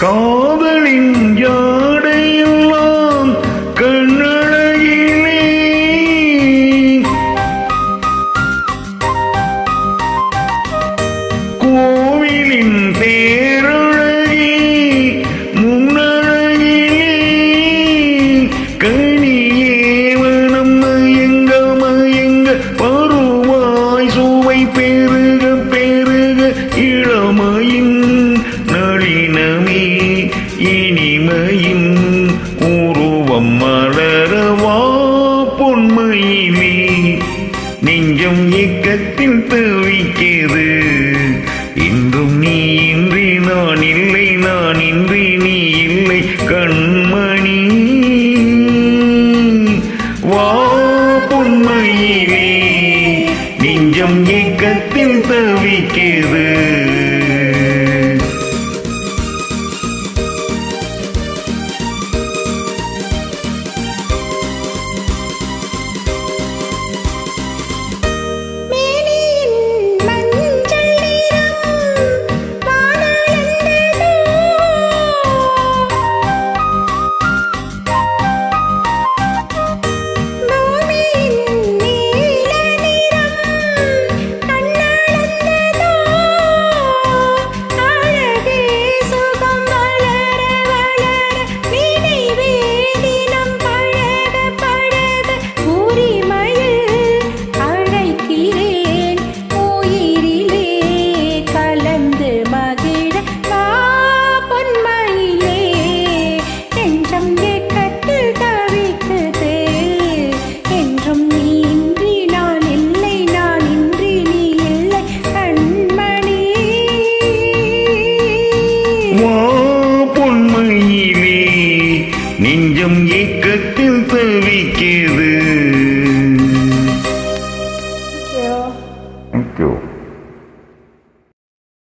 காதலின் ஜாடையெல்லாம் கண்ணழகிலே. கோவிலின் பேரழகி முன்னழகிலே. கனியே மயங்க மயங்க பருவாய் சுவை பெருக இனிமையின் உருவம் மலரவா பொன்மையிலே. நெஞ்சம் இயக்கத்தில் தவிக்கிறது இன்றும் நீ இன்றி நான் இல்லை நான் இன்றி நீ இல்லை கண்மணி. வா பொன்மையிலே. நெஞ்சம் இயக்கத்தில் தவிக்கிறது வா பொன்மையிலே நெஞ்சம் ஏக்கத்தில் தவிக்கிறது.